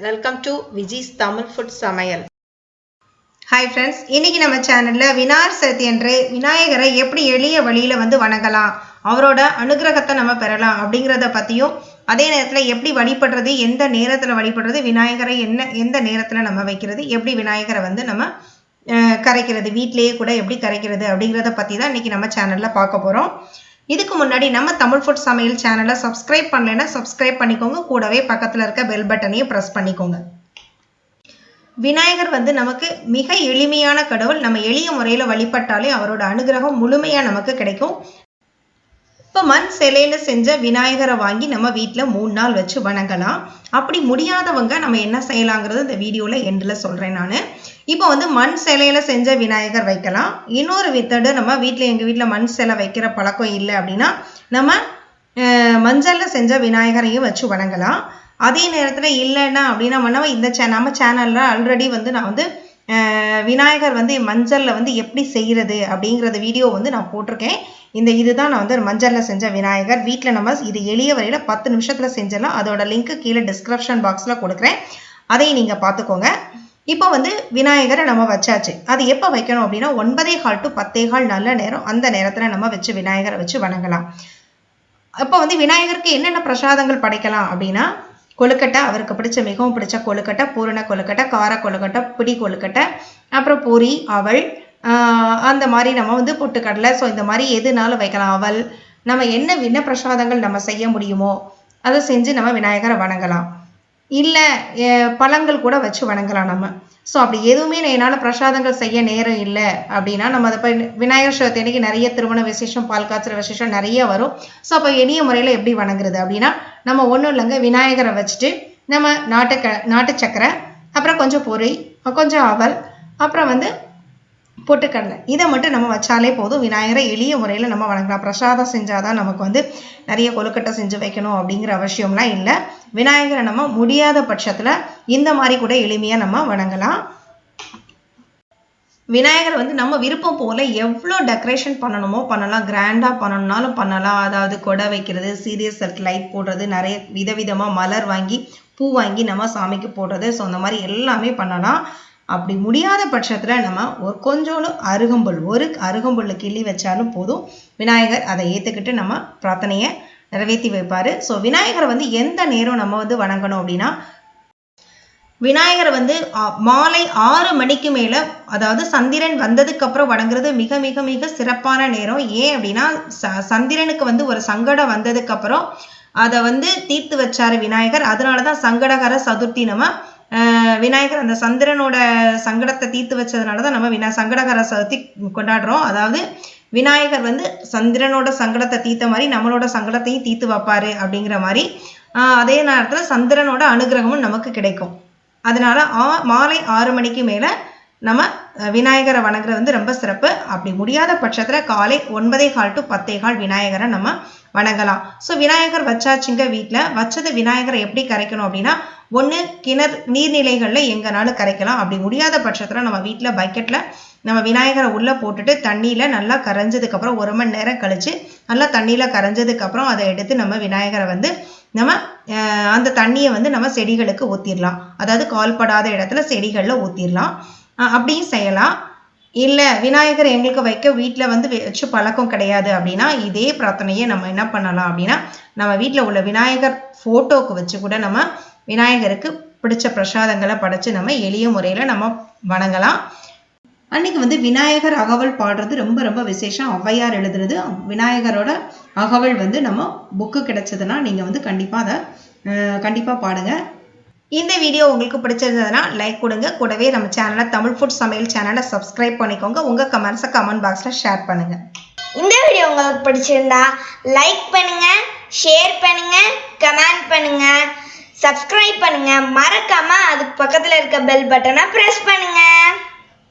Welcome to Viji's Tamil food சமையல் hi friends இன்னைக்கு நம்ம சேனலில் விநாயகர் சதுர்த்தி என்று விநாயகரை எப்படி எளிய வழியில் வந்து வணங்கலாம் அவரோட அனுகிரகத்தை நம்ம பெறலாம் அப்படிங்கிறத பற்றியும் அதே நேரத்தில் எப்படி வழிபடுறது எந்த நேரத்தில் வழிபடுறது விநாயகரை என்ன எந்த நேரத்தில் நம்ம வைக்கிறது எப்படி விநாயகரை வந்து நம்ம கரைக்கிறது வீட்டிலேயே கூட எப்படி கரைக்கிறது அப்படிங்கிறத பற்றி தான் இன்னைக்கு நம்ம சேனலில் பார்க்க போகிறோம் இதுக்கு முன்னாடி நம்ம தமிழ் ஃபுட் சமையல் சேனலை சப்ஸ்கிரைப் பண்ணலைன்னா சப்ஸ்கிரைப் பண்ணிக்கோங்க. கூடவே பக்கத்தில் இருக்க பெல் பட்டனையும் ப்ரெஸ் பண்ணிக்கோங்க. விநாயகர் வந்து நமக்கு மிக எளிமையான கடவுள். நம்ம எளிய முறையில் வழிபட்டாலே அவரோட அனுகிரகம் முழுமையாக நமக்கு கிடைக்கும். இப்போ மண் சிலையில் செஞ்ச விநாயகரை வாங்கி நம்ம வீட்டில் மூணு நாள் வச்சு வணங்கலாம். அப்படி முடியாதவங்க நம்ம என்ன செய்யலாங்கிறது இந்த வீடியோவில் எண்டில் சொல்கிறேன் நான். இப்போ வந்து மண் சிலையில் செஞ்ச விநாயகர் வைக்கலாம். இன்னொரு வித்தடு நம்ம வீட்டில் எங்கள் வீட்டில் மண் சிலை வைக்கிற பழக்கம் இல்லை அப்படின்னா நம்ம மஞ்சளில் செஞ்ச விநாயகரையும் வச்சு வணங்கலாம். அதே நேரத்தில் இல்லைன்னா அப்படின்னா நம்ம இந்த சே நம்ம சேனலில் ஆல்ரெடி வந்து நான் வந்து விநாயகர் வந்து மஞ்சளில் வந்து எப்படி செய்கிறது அப்படிங்கிறத வீடியோ வந்து நான் போட்டிருக்கேன். இந்த இதுதான் நான் வந்து மஞ்சளில் செஞ்ச விநாயகர். வீட்டில் நம்ம இது எளிய வரையில் பத்து நிமிஷத்தில் செஞ்சிடலாம். அதோட லிங்க்கு கீழே டிஸ்கிரிப்ஷன் பாக்ஸில் கொடுக்குறேன். அதையும் நீங்கள் பார்த்துக்கோங்க. இப்போ வந்து விநாயகரை நம்ம வச்சாச்சு. அது எப்போ வைக்கணும் அப்படின்னா ஒன்பதே கால் டு பத்தே கால் நல்ல நேரம். அந்த நேரத்தில் நம்ம வச்சு விநாயகரை வச்சு வணங்கலாம். அப்போ வந்து விநாயகருக்கு என்னென்ன பிரசாதங்கள் படைக்கலாம் அப்படின்னா கொழுக்கட்டை அவருக்கு பிடிச்ச மிகவும் பிடிச்ச கொழுக்கட்டை பூரண கொழுக்கட்டை கார கொழுக்கட்டை பிடி கொழுக்கட்டை அப்புறம் பூரி அவள் அந்த மாதிரி நம்ம வந்து பொட்டுக்கடலை ஸோ இந்த மாதிரி எதுனாலும் வைக்கலாம். அவல் நம்ம என்ன விண்ண பிரசாதங்கள் நம்ம செய்ய முடியுமோ அதை செஞ்சு நம்ம விநாயகரை வணங்கலாம். இல்லை பழங்கள் கூட வச்சு வணங்கலாம் நம்ம. ஸோ அப்படி எதுவுமே என்னால் பிரசாதங்கள் செய்ய நேரம் இல்லை அப்படின்னா நம்ம அதை போய் விநாயகர் சதுர்த்தி அன்னைக்கு நிறைய திருமண விசேஷம் பால் காய்ச்சல் விசேஷம் நிறைய வரும். ஸோ அப்போ எளிய முறையில் எப்படி வணங்குறது அப்படின்னா நம்ம ஒன்றும் இல்லைங்க விநாயகரை வச்சுட்டு நம்ம நாட்டுக்க நாட்டு சக்கரை அப்புறம் கொஞ்சம் பொரி கொஞ்சம் அவல் அப்புறம் வந்து பொட்டுக்கடலை. இதை மட்டும் நம்ம வச்சாலே போதும். விநாயகரை எளிய முறையில் நம்ம வணங்கலாம். பிரசாதம் செஞ்சாதான் நமக்கு வந்து நிறைய கொழுக்கட்டை செஞ்சு வைக்கணும் அப்படிங்கிற அவசியம்லாம் இல்லை. விநாயகரை நம்ம முடியாத பட்சத்தில் இந்த மாதிரி கூட எளிமையாக நம்ம வணங்கலாம். விநாயகர் வந்து நம்ம விருப்பம் போல எவ்வளோ டெக்கரேஷன் பண்ணணுமோ பண்ணலாம். கிராண்டாக பண்ணணும்னாலும் பண்ணலாம். அதாவது கொடை வைக்கிறது சீரியஸ் செட் லைட் போடுறது நிறைய விதவிதமாக மலர் வாங்கி பூ வாங்கி நம்ம சாமிக்கு போடுறது. ஸோ அந்த மாதிரி எல்லாமே பண்ணலாம். அப்படி முடியாத பட்சத்தில் நம்ம ஒரு கொஞ்சோண்டு அருகம்புல் ஒரு அருகம்புல்லை கிள்ளி வச்சாலும் போதும். விநாயகர் அதை ஏற்றுக்கிட்டு நம்ம பிரார்த்தனையை நிறைவேற்றி வைப்பார். ஸோ விநாயகரை வந்து எந்த நேரம் நம்ம வந்து வணங்கணும் அப்படின்னா விநாயகரை வந்து மாலை ஆறு மணிக்கு மேலே அதாவது சந்திரன் வந்ததுக்கப்புறம் வணங்குறது மிக மிக மிக சிறப்பான நேரம். ஏன் அப்படின்னா ச சந்திரனுக்கு வந்து ஒரு சங்கடம் வந்ததுக்கப்புறம் அதை வந்து தீர்த்து வச்சார் விநாயகர். அதனால தான் சங்கடகர சதுர்த்தி நம்ம விநாயகர் அந்த சந்திரனோட சங்கடத்தை தீர்த்து வச்சதுனால தான் நம்ம வினா சங்கடகர சதுர்த்தி கொண்டாடுறோம். அதாவது விநாயகர் வந்து சந்திரனோட சங்கடத்தை தீர்த்த மாதிரி நம்மளோட சங்கடத்தையும் தீர்த்து வைப்பாரு அப்படிங்கிற மாதிரி அதே நேரத்தில் சந்திரனோட அனுகிரகமும் நமக்கு கிடைக்கும். அதனால ஆ மாலை ஆறு மணிக்கு மேலே நம்ம விநாயகரை வணங்குறது வந்து ரொம்ப சிறப்பு. அப்படி முடியாத பட்சத்தில் காலை ஒன்பதே கால் டு பத்தே கால் விநாயகரை நம்ம வணங்கலாம். ஸோ விநாயகர் வச்சாச்சுங்க வீட்டில் வச்சது விநாயகரை எப்படி கரைக்கணும் அப்படின்னா ஒன்று கிணறு நீர்நிலைகளில் எங்கேனாலும் கரைக்கலாம். அப்படி முடியாத பட்சத்தில் நம்ம வீட்டில் பக்கெட்டில் நம்ம விநாயகரை உள்ளே போட்டுட்டு தண்ணியில் நல்லா கரைஞ்சதுக்கப்புறம் ஒரு மணி நேரம் கழித்து நல்லா தண்ணியில் கரைஞ்சதுக்கப்புறம் அதை எடுத்து நம்ம விநாயகரை வந்து நம்ம அந்த தண்ணியை வந்து நம்ம செடிகளுக்கு ஊற்றிடலாம் அதாவது கால்படாத இடத்துல செடிகளில் ஊற்றிடலாம் அப்படியும் செய்யலாம். இல்லை விநாயகர் எங்களுக்கு வைக்க வீட்டில் வந்து வச்சு பழக்கம் கிடையாது அப்படின்னா இதே பிரார்த்தனையை நம்ம என்ன பண்ணலாம் அப்படின்னா நம்ம வீட்டில் உள்ள விநாயகர் ஃபோட்டோவுக்கு வச்சு கூட நம்ம விநாயகருக்கு பிடிச்ச பிரசாதங்களை படைச்சு நம்ம எளிய முறையில் நம்ம வணங்கலாம். அன்னைக்கு வந்து விநாயகர் அகவல் பாடுறது ரொம்ப ரொம்ப விசேஷம். ஔவையார் எழுதுறது விநாயகரோட அகவல் வந்து நம்ம புக்கு கிடைச்சதுன்னா நீங்கள் வந்து கண்டிப்பாக அதை கண்டிப்பாக பாடுங்க. இந்த வீடியோ உங்களுக்கு பிடிச்சிருந்ததுன்னா லைக் கொடுங்க. கூடவே நம்ம சேனலை தமிழ் ஃபுட் சமையல் சேனலை சப்ஸ்கிரைப் பண்ணிக்கோங்க. உங்கள் கமெண்ட்ஸை கமெண்ட் பாக்ஸில் ஷேர் பண்ணுங்கள் இந்த வீடியோ உங்களுக்கு பிடிச்சிருந்தா லைக் பண்ணுங்கள் ஷேர் பண்ணுங்கள் கமெண்ட் பண்ணுங்கள் சப்ஸ்கிரைப் பண்ணுங்கள் மறக்காமல் அதுக்கு பக்கத்தில் இருக்க பெல் பட்டனை ப்ரெஸ் பண்ணுங்கள்